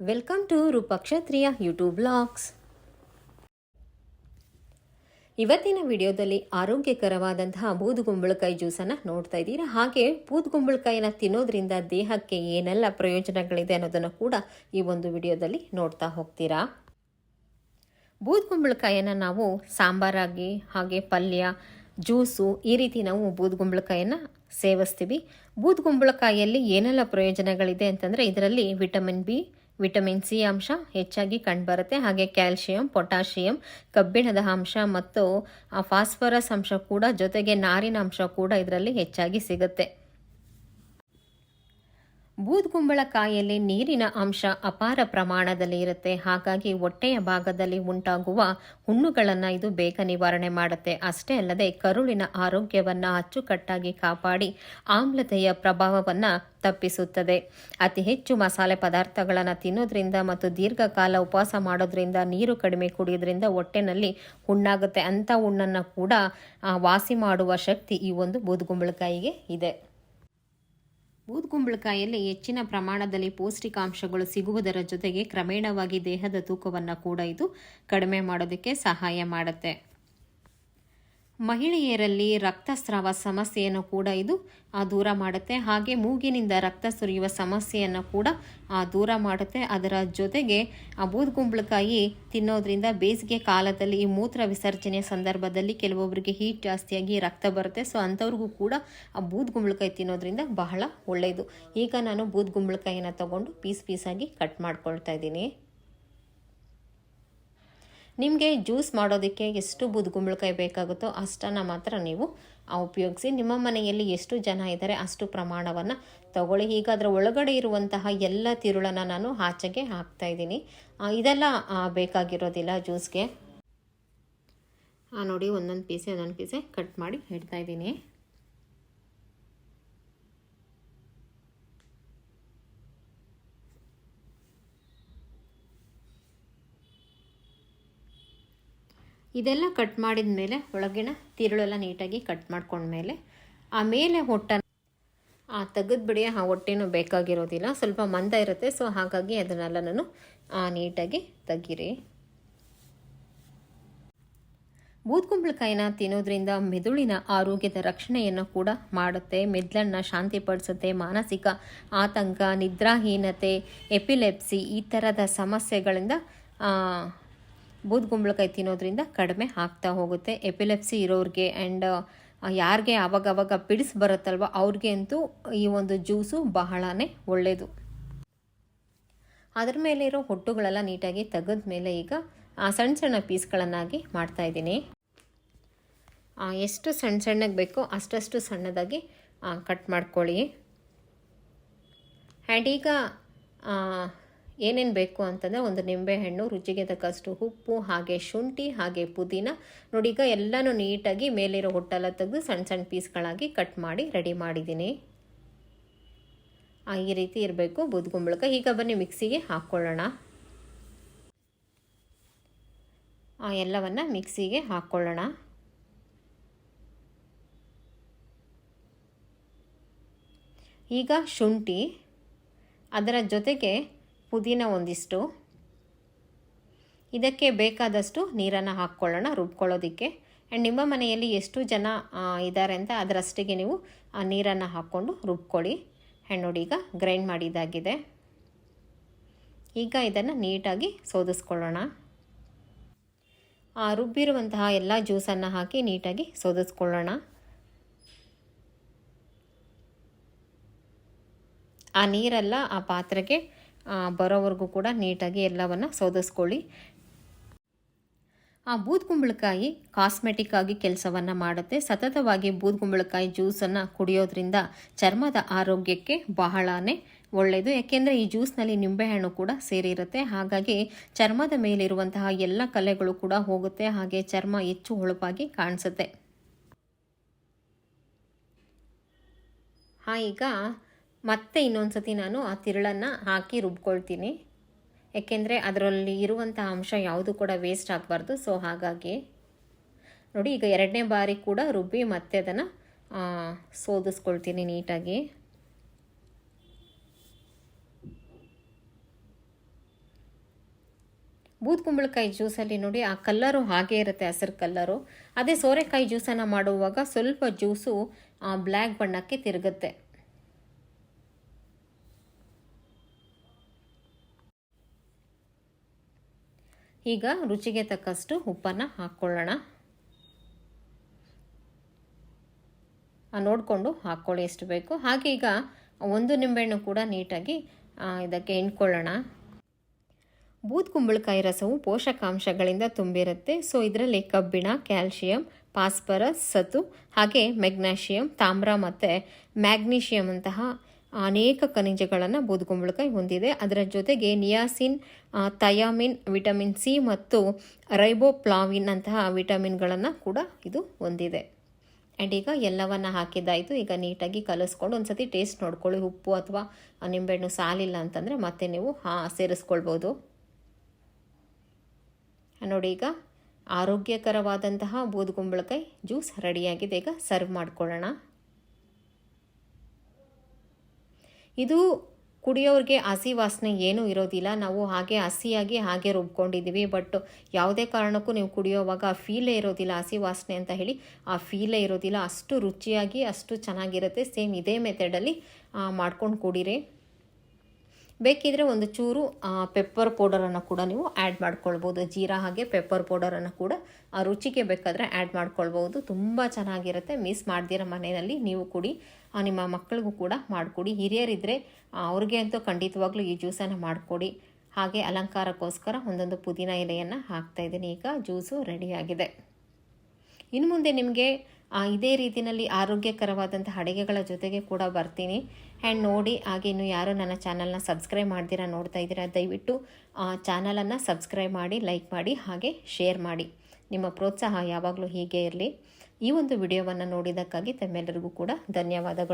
Welcome to Rupakshatriya YouTube blogs ಇವತ್ತಿನ ವಿಡಿಯೋದಲ್ಲಿ ಆರೋಗ್ಯಕರವಾದಂತಹ ಬೂದುಗುಂಬಳಕಾಯಿ ಜ್ಯೂಸನ್ನು ನೋಡ್ತಾ ಇದ್ದೀರಾ? ಹಾಗೆ ಬೂದುಗುಂಬಳಕಾಯಿನ ತಿನ್ನೋದ್ರಿಂದ ದೇಹಕ್ಕೆ ಏನೆಲ್ಲ ಪ್ರಯೋಜನಗಳಿದೆ ಅನ್ನೋದನ್ನು ಕೂಡ ಈ ಒಂದು ವಿಡಿಯೋದಲ್ಲಿ ನೋಡ್ತಾ ಹೋಗ್ತೀರಾ? ಬೂದುಗುಂಬಳಕಾಯಿಯನ್ನು ನಾವು ಸಾಂಬಾರಾಗಿ ಹಾಗೆ ಪಲ್ಯ, ಜ್ಯೂಸು ಈ ರೀತಿ ನಾವು ಬೂದುಗುಂಬಳಕಾಯಿಯನ್ನು ಸೇವಿಸ್ತೀವಿ. ಬೂದುಗುಂಬಳಕಾಯಿಯಲ್ಲಿ ಏನೆಲ್ಲ ಪ್ರಯೋಜನಗಳಿದೆ ಅಂತಂದರೆ ಇದರಲ್ಲಿ ವಿಟಮಿನ್ ಬಿ ವಿಟಮಿನ್ ಸಿ ಅಂಶ ಹೆಚ್ಚಾಗಿ ಕಂಡುಬರುತ್ತೆ. ಹಾಗೆ ಕ್ಯಾಲ್ಶಿಯಂ, ಪೊಟ್ಯಾಷಿಯಂ, ಕಬ್ಬಿಣದ ಅಂಶ ಮತ್ತು ಫಾಸ್ಫರಸ್ ಅಂಶ ಕೂಡ ಜೊತೆಗೆ ನಾರಿನ ಅಂಶ ಕೂಡ ಇದರಲ್ಲಿ ಹೆಚ್ಚಾಗಿ ಸಿಗುತ್ತೆ. ಬೂದ್ಗುಂಬಳಕಾಯಿಯಲ್ಲಿ ನೀರಿನ ಅಂಶ ಅಪಾರ ಪ್ರಮಾಣದಲ್ಲಿ ಇರುತ್ತೆ. ಹಾಗಾಗಿ ಹೊಟ್ಟೆಯ ಭಾಗದಲ್ಲಿ ಉಂಟಾಗುವ ಹುಣ್ಣುಗಳನ್ನು ಇದು ಬೇಗ ನಿವಾರಣೆ ಮಾಡುತ್ತೆ. ಅಷ್ಟೇ ಅಲ್ಲದೆ ಕರುಳಿನ ಆರೋಗ್ಯವನ್ನು ಅಚ್ಚುಕಟ್ಟಾಗಿ ಕಾಪಾಡಿ ಆಮ್ಲತೆಯ ಪ್ರಭಾವವನ್ನು ತಪ್ಪಿಸುತ್ತದೆ. ಅತಿ ಹೆಚ್ಚು ಮಸಾಲೆ ಪದಾರ್ಥಗಳನ್ನು ತಿನ್ನೋದ್ರಿಂದ ಮತ್ತು ದೀರ್ಘಕಾಲ ಉಪವಾಸ ಮಾಡೋದ್ರಿಂದ ನೀರು ಕಡಿಮೆ ಕುಡಿಯೋದ್ರಿಂದ ಹೊಟ್ಟೆನಲ್ಲಿ ಹುಣ್ಣಾಗುತ್ತೆ. ಅಂಥ ಹುಣ್ಣನ್ನು ಕೂಡ ವಾಸಿ ಮಾಡುವ ಶಕ್ತಿ ಈ ಒಂದು ಬೂದುಗುಂಬಳಕಾಯಿಗೆ ಇದೆ. ಬೂದ್ಗುಂಬಳಕಾಯಿಯಲ್ಲಿ ಹೆಚ್ಚಿನ ಪ್ರಮಾಣದಲ್ಲಿ ಪೌಷ್ಟಿಕಾಂಶಗಳು ಸಿಗುವುದರ ಜೊತೆಗೆ ಕ್ರಮೇಣವಾಗಿ ದೇಹದ ತೂಕವನ್ನು ಕೂಡ ಇದು ಕಡಿಮೆ ಮಾಡೋದಕ್ಕೆ ಸಹಾಯ ಮಾಡುತ್ತೆ. ಮಹಿಳೆಯರಲ್ಲಿ ರಕ್ತಸ್ರಾವ ಸಮಸ್ಯೆಯನ್ನು ಕೂಡ ಇದು, ಆ, ದೂರ ಮಾಡುತ್ತೆ. ಹಾಗೆ ಮೂಗಿನಿಂದ ರಕ್ತ ಸುರಿಯುವ ಸಮಸ್ಯೆಯನ್ನು ಕೂಡ ದೂರ ಮಾಡುತ್ತೆ. ಅದರ ಜೊತೆಗೆ ಆ, ಬೂದ್ಗುಂಬಳಕಾಯಿ ತಿನ್ನೋದ್ರಿಂದ ಬೇಸಿಗೆ ಕಾಲದಲ್ಲಿ ಈ ಮೂತ್ರ ವಿಸರ್ಜನೆಯ ಸಂದರ್ಭದಲ್ಲಿ ಕೆಲವೊಬ್ಬರಿಗೆ ಹೀಟ್ ಜಾಸ್ತಿಯಾಗಿ ರಕ್ತ ಬರುತ್ತೆ. ಸೊ ಅಂಥವ್ರಿಗೂ ಕೂಡ ಆ ಬೂದ್ಗುಂಬಳಕಾಯಿ ತಿನ್ನೋದ್ರಿಂದ ಬಹಳ ಒಳ್ಳೆಯದು ಈಗ ನಾನು ಬೂದ್ಗುಂಬಳಕಾಯಿನ ತಗೊಂಡು ಪೀಸ್ ಪೀಸಾಗಿ ಕಟ್ ಮಾಡ್ಕೊಳ್ತಾ ಇದ್ದೀನಿ. ನಿಮಗೆ ಜ್ಯೂಸ್ ಮಾಡೋದಕ್ಕೆ ಎಷ್ಟು ಬುದ್ಗುಂಬಳಕಾಯಿ ಬೇಕಾಗುತ್ತೋ ಅಷ್ಟನ್ನು ಮಾತ್ರ ನೀವು ಉಪಯೋಗಿಸಿ. ನಿಮ್ಮ ಮನೆಯಲ್ಲಿ ಎಷ್ಟು ಜನ ಇದ್ದಾರೆ ಅಷ್ಟು ಪ್ರಮಾಣವನ್ನು ತಗೊಳ್ಳಿ. ಈಗ ಅದರ ಒಳಗಡೆ ಇರುವಂತಹ ಎಲ್ಲ ತಿರುಳನ್ನು ನಾನು ಆಚೆಗೆ ಹಾಕ್ತಾ ಇದ್ದೀನಿ. ಇದೆಲ್ಲ ಬೇಕಾಗಿರೋದಿಲ್ಲ ಜ್ಯೂಸ್ಗೆ. ನೋಡಿ, ಒಂದೊಂದು ಪೀಸೆ ಒಂದೊಂದು ಪೀಸೆ ಕಟ್ ಮಾಡಿ ಇಡ್ತಾ ಇದ್ದೀನಿ ಇದೆಲ್ಲ ಕಟ್ ಮಾಡಿದ ಮೇಲೆ ಒಳಗಿನ ತಿರುಳೆಲ್ಲ ನೀಟಾಗಿ ಕಟ್ ಮಾಡ್ಕೊಂಡ್ಮೇಲೆ ಆಮೇಲೆ ಹೊಟ್ಟೆ ಆ ತೆಗೆದ್ಬಿಡಿ ಆ ಹೊಟ್ಟೆನೂ ಬೇಕಾಗಿರೋದಿಲ್ಲ. ಸ್ವಲ್ಪ ಮಂದ ಇರುತ್ತೆ ಸೊ ಹಾಗಾಗಿ ಅದನ್ನೆಲ್ಲ ನಾನು ನೀಟಾಗಿ ತೆಗೀರಿ. ಬೂದ್ಕುಂಬಳಕಾಯಿನ ತಿನ್ನೋದ್ರಿಂದ ಮೆದುಳಿನ ಆರೋಗ್ಯದ ರಕ್ಷಣೆಯನ್ನು ಕೂಡ ಮಾಡುತ್ತೆ, ಮೆದುಳನ್ನು ಶಾಂತಿಪಡಿಸುತ್ತೆ, ಮಾನಸಿಕ ಆತಂಕ, ನಿದ್ರಾಹೀನತೆ, ಎಪಿಲೆಪ್ಸಿ ಈ ಥರದ ಸಮಸ್ಯೆಗಳಿಂದ ಬೂದ್ಗುಂಬಳಕಾಯಿ ತಿನ್ನೋದ್ರಿಂದ ಕಡಿಮೆ ಆಗ್ತಾ ಹೋಗುತ್ತೆ. ಎಪಿಲೆಪ್ಸಿ ಇರೋರಿಗೆ ಆ್ಯಂಡ್ ಯಾರಿಗೆ ಆವಾಗವಾಗ ಪಿಡಿಸ್ ಬರುತ್ತಲ್ವ ಅವ್ರಿಗೆ ಅಂತೂ ಈ ಒಂದು ಜ್ಯೂಸು ಬಹಳನೇ ಒಳ್ಳೆಯದು ಅದ್ರ ಮೇಲೆ ಇರೋ ಹೊಟ್ಟುಗಳೆಲ್ಲ ನೀಟಾಗಿ ತೆಗೆದ ಮೇಲೆ ಈಗ ಸಣ್ಣ ಸಣ್ಣ ಪೀಸ್ಗಳನ್ನಾಗಿ ಮಾಡ್ತಾಯಿದ್ದೀನಿ ಎಷ್ಟು ಸಣ್ಣ ಸಣ್ಣಗೆ ಬೇಕೋ ಅಷ್ಟಷ್ಟು ಸಣ್ಣದಾಗಿ ಕಟ್ ಮಾಡ್ಕೊಳ್ಳಿ. ಆ್ಯಂಡ್ ಈಗ ಏನೇನು ಬೇಕು ಅಂತಂದರೆ ಒಂದು ನಿಂಬೆಹಣ್ಣು ರುಚಿಗೆ ತಕ್ಕಷ್ಟು ಉಪ್ಪು, ಹಾಗೆ ಶುಂಠಿ, ಹಾಗೆ ಪುದೀನ. ನೋಡಿ, ಈಗ ಎಲ್ಲನೂ ನೀಟಾಗಿ ಮೇಲಿರೋ ಹೊಟ್ಟೆಲ್ಲ ತೆಗೆದು ಸಣ್ಣ ಸಣ್ಣ ಪೀಸ್ಗಳಾಗಿ ಕಟ್ ಮಾಡಿ ರೆಡಿ ಮಾಡಿದ್ದೀನಿ. ಈ ರೀತಿ ಇರಬೇಕು ಬುದ್ಗುಂಬಳಕ. ಈಗ ಬನ್ನಿ ಮಿಕ್ಸಿಗೆ ಹಾಕ್ಕೊಳ್ಳೋಣ ಎಲ್ಲವನ್ನು ಮಿಕ್ಸಿಗೆ ಹಾಕ್ಕೊಳ್ಳೋಣ ಈಗ ಶುಂಠಿ ಅದರ ಜೊತೆಗೆ ಪುದೀನ ಒಂದಿಷ್ಟು. ಇದಕ್ಕೆ ಬೇಕಾದಷ್ಟು ನೀರನ್ನು ಹಾಕ್ಕೊಳ್ಳೋಣ, ರುಬ್ಕೊಳ್ಳೋದಕ್ಕೆ. ಆ್ಯಂಡ್ ನಿಮ್ಮ ಮನೆಯಲ್ಲಿ ಎಷ್ಟು ಜನ ಇದ್ದಾರೆ ಅಂತ ಅದರಷ್ಟಿಗೆ ನೀವು, ಆ, ನೀರನ್ನು ಹಾಕ್ಕೊಂಡು ರುಬ್ಕೊಳ್ಳಿ. ಆ್ಯಂಡ್ ನೋಡಿ, ಈಗ ಗ್ರೈಂಡ್ ಮಾಡಿದ್ದಾಗಿದೆ ಈಗ ಇದನ್ನು ನೀಟಾಗಿ ಸೋದಿಸ್ಕೊಳ್ಳೋಣ. ಆ, ರುಬ್ಬಿರುವಂತಹ ಎಲ್ಲ ಜ್ಯೂಸನ್ನು ಹಾಕಿ ನೀಟಾಗಿ ಸೋದಿಸ್ಕೊಳ್ಳೋಣ. ಆ ನೀರೆಲ್ಲ ಆ ಪಾತ್ರೆಗೆ ಬರೋವರೆಗೂ ಕೂಡ ನೀಟಾಗಿ ಎಲ್ಲವನ್ನು ಸೋದಿಸ್ಕೊಳ್ಳಿ. ಆ ಬೂದ್ಗುಂಬಳಕಾಯಿ ಕಾಸ್ಮೆಟಿಕ್ ಆಗಿ ಕೆಲಸವನ್ನು ಮಾಡುತ್ತೆ. ಸತತವಾಗಿ ಬೂದ್ಗುಂಬಳಕಾಯಿ ಜ್ಯೂಸನ್ನು ಕುಡಿಯೋದ್ರಿಂದ ಚರ್ಮದ ಆರೋಗ್ಯಕ್ಕೆ ಬಹಳನೇ ಒಳ್ಳೆಯದು ಯಾಕೆಂದರೆ ಈ ಜ್ಯೂಸ್ನಲ್ಲಿ ನಿಂಬೆಹಣ್ಣು ಕೂಡ ಸೇರಿರುತ್ತೆ. ಹಾಗಾಗಿ ಚರ್ಮದ ಮೇಲಿರುವಂತಹ ಎಲ್ಲ ಕಲೆಗಳು ಕೂಡ ಹೋಗುತ್ತೆ. ಹಾಗೆ ಚರ್ಮ ಹೆಚ್ಚು ಹೊಳಪಾಗಿ ಕಾಣಿಸುತ್ತೆ. ಈಗ ಮತ್ತೆ ಇನ್ನೊಂದು ಸತಿ ನಾನು ಆ ತಿರುಳನ್ನು ಹಾಕಿ ರುಬ್ಕೊಳ್ತೀನಿ. ಏಕೆಂದರೆ ಅದರಲ್ಲಿ ಇರುವಂಥ ಅಂಶ ಯಾವುದು ಕೂಡ ವೇಸ್ಟ್ ಆಗಬಾರ್ದು. ಸೊ ಹಾಗಾಗಿ ನೋಡಿ, ಈಗ ಎರಡನೇ ಬಾರಿ ಕೂಡ ರುಬ್ಬಿ ಮತ್ತೆ ಅದನ್ನು ಸೋದಿಸ್ಕೊಳ್ತೀನಿ ನೀಟಾಗಿ. ಬೂದ್ ಕುಂಬಳಕಾಯಿ ಜ್ಯೂಸಲ್ಲಿ ನೋಡಿ, ಆ ಕಲ್ಲರು ಹಾಗೇ ಇರುತ್ತೆ ಹಸಿರು ಕಲ್ಲರು. ಅದೇ ಸೋರೆಕಾಯಿ ಜ್ಯೂಸನ್ನು ಮಾಡುವಾಗ ಸ್ವಲ್ಪ ಜ್ಯೂಸು ಬ್ಲ್ಯಾಕ್ ಬಣ್ಣಕ್ಕೆ ತಿರುಗುತ್ತೆ. ಈಗ ರುಚಿಗೆ ತಕ್ಕಷ್ಟು ಉಪ್ಪನ್ನು ಹಾಕ್ಕೊಳ್ಳೋಣ ನೋಡಿಕೊಂಡು ಹಾಕ್ಕೊಳ್ಳಿ ಎಷ್ಟು ಬೇಕು. ಹಾಗೆ ಈಗ ಒಂದು ನಿಂಬೆಹಣ್ಣು ಕೂಡ ನೀಟಾಗಿ ಇದಕ್ಕೆ ಎಣ್ಕೊಳ್ಳೋಣ ಬೂದ್ ಕುಂಬಳಕಾಯಿ ರಸವು ಪೋಷಕಾಂಶಗಳಿಂದ ತುಂಬಿರುತ್ತೆ. ಸೊ, ಇದರಲ್ಲಿ ಕಬ್ಬಿಣ, ಕ್ಯಾಲ್ಶಿಯಂ ಫಾಸ್ಫರಸ್ ಸತು, ಹಾಗೆ ಮೆಗ್ನೀಷಿಯಂ, ತಾಮ್ರ ಮತ್ತು ಮ್ಯಾಗ್ನೀಷಿಯಂ ಅಂತಹ ಅನೇಕ ಖನಿಜಗಳನ್ನು ಬೂದುಗುಂಬಳಕಾಯಿ ಹೊಂದಿದೆ. ಅದರ ಜೊತೆಗೆ ನಿಯಾಸಿನ್ ಥಯಾಮಿನ್ ವಿಟಮಿನ್ ಸಿ ಮತ್ತು ರೈಬೋಪ್ಲಾವಿನ್ ಅಂತಹ ವಿಟಮಿನ್ಗಳನ್ನು ಕೂಡ ಇದು ಹೊಂದಿದೆ. ಆ್ಯಂಡ್ ಈಗ ಎಲ್ಲವನ್ನು ಹಾಕಿದ್ದಾಯಿತು. ಈಗ ನೀಟಾಗಿ ಕಲಿಸ್ಕೊಂಡು ಒಂದು ಸತಿ ಟೇಸ್ಟ್ ನೋಡ್ಕೊಳ್ಳಿ. ಉಪ್ಪು ಅಥವಾ ನಿಂಬೆಹಣ್ಣು ಸಾಲಿಲ್ಲ ಅಂತಂದರೆ ಮತ್ತೆ ನೀವು, ಹಾ, ಸೇರಿಸ್ಕೊಳ್ಬೋದು. ನೋಡಿ ಈಗ ಆರೋಗ್ಯಕರವಾದಂತಹ ಬೂದುಗುಂಬಳಕಾಯಿ ಜ್ಯೂಸ್ ರೆಡಿಯಾಗಿದೆ. ಈಗ ಸರ್ವ್ ಮಾಡ್ಕೊಳ್ಳೋಣ. ಇದು ಕುಡಿಯೋರಿಗೆ ಹಸಿ ವಾಸನೆ ಏನೂ ಇರೋದಿಲ್ಲ. ನಾವು ಹಾಗೆ ಹಸಿಯಾಗಿ ಹಾಗೆ ರುಬ್ಕೊಂಡಿದ್ದೀವಿ. ಬಟ್ ಯಾವುದೇ ಕಾರಣಕ್ಕೂ ನೀವು ಕುಡಿಯೋವಾಗ ಆ ಫೀಲೇ ಇರೋದಿಲ್ಲ. ಹಸಿ ವಾಸನೆ ಅಂತ ಹೇಳಿ ಆ ಫೀಲೇ ಇರೋದಿಲ್ಲ. ಅಷ್ಟು ರುಚಿಯಾಗಿ, ಅಷ್ಟು ಚೆನ್ನಾಗಿರುತ್ತೆ. ಸೇಮ್ ಇದೇ ಮೆಥಡಲ್ಲಿ ಮಾಡ್ಕೊಂಡು ಕುಡೀರಿ. ಬೇಕಿದ್ರೆ ಒಂದು ಚೂರು ಪೆಪ್ಪರ್ ಪೌಡರನ್ನು ಕೂಡ ನೀವು ಆ್ಯಡ್ ಮಾಡ್ಕೊಳ್ಬೋದು. ಜೀರಾ ಹಾಗೆ ಪೆಪ್ಪರ್ ಪೌಡರನ್ನು ಕೂಡ, ಆ, ರುಚಿಗೆ ಬೇಕಾದರೆ ಆ್ಯಡ್ ಮಾಡ್ಕೊಳ್ಬೋದು. ತುಂಬ ಚೆನ್ನಾಗಿರುತ್ತೆ. ಮಿಸ್ ಮಾಡ್ದಿರ ಮನೆಯಲ್ಲಿ ನೀವು ಕುಡಿ ನಿಮ್ಮ ಮಕ್ಕಳಿಗೂ ಕೂಡ ಮಾಡಿಕೊಡಿ. ಹಿರಿಯರಿದ್ದರೆ ಅವ್ರಿಗೆ ಅಂತೂ ಖಂಡಿತವಾಗ್ಲೂ ಈ ಜ್ಯೂಸನ್ನು ಮಾಡಿಕೊಡಿ. ಹಾಗೆ ಅಲಂಕಾರಕ್ಕೋಸ್ಕರ ಒಂದೊಂದು ಪುದೀನ ಎಲೆಯನ್ನು ಹಾಕ್ತಾಯಿದ್ದೀನಿ ಈಗ ಜ್ಯೂಸು ರೆಡಿಯಾಗಿದೆ ಇನ್ನು ಮುಂದೆ ನಿಮಗೆ ಇದೇ ರೀತಿಯಲ್ಲಿ ಆರೋಗ್ಯಕರವಾದಂಥ ಅಡುಗೆಗಳ ಜೊತೆಗೆ ಕೂಡ ಬರ್ತೀನಿ. ಆ್ಯಂಡ್ ನೋಡಿ, ಹಾಗೆ ಇನ್ನು ಯಾರು ನನ್ನ ಚಾನಲ್ನ ಸಬ್ಸ್ಕ್ರೈಬ್ ಮಾಡ್ದಿರಾ ನೋಡ್ತಾ ಇದ್ದೀರಾ, ದಯವಿಟ್ಟು, ಆ, ಚಾನಲನ್ನು ಸಬ್ಸ್ಕ್ರೈಬ್ ಮಾಡಿ ಲೈಕ್ ಮಾಡಿ, ಹಾಗೆ ಶೇರ್ ಮಾಡಿ. ನಿಮ್ಮ ಪ್ರೋತ್ಸಾಹ ಯಾವಾಗಲೂ ಹೀಗೆ ಇರಲಿ. ಈ ಒಂದು ವಿಡಿಯೋವನ್ನು ನೋಡಿದ್ದಕ್ಕಾಗಿ ತಮ್ಮೆಲ್ಲರಿಗೂ ಕೂಡ ಧನ್ಯವಾದಗಳು.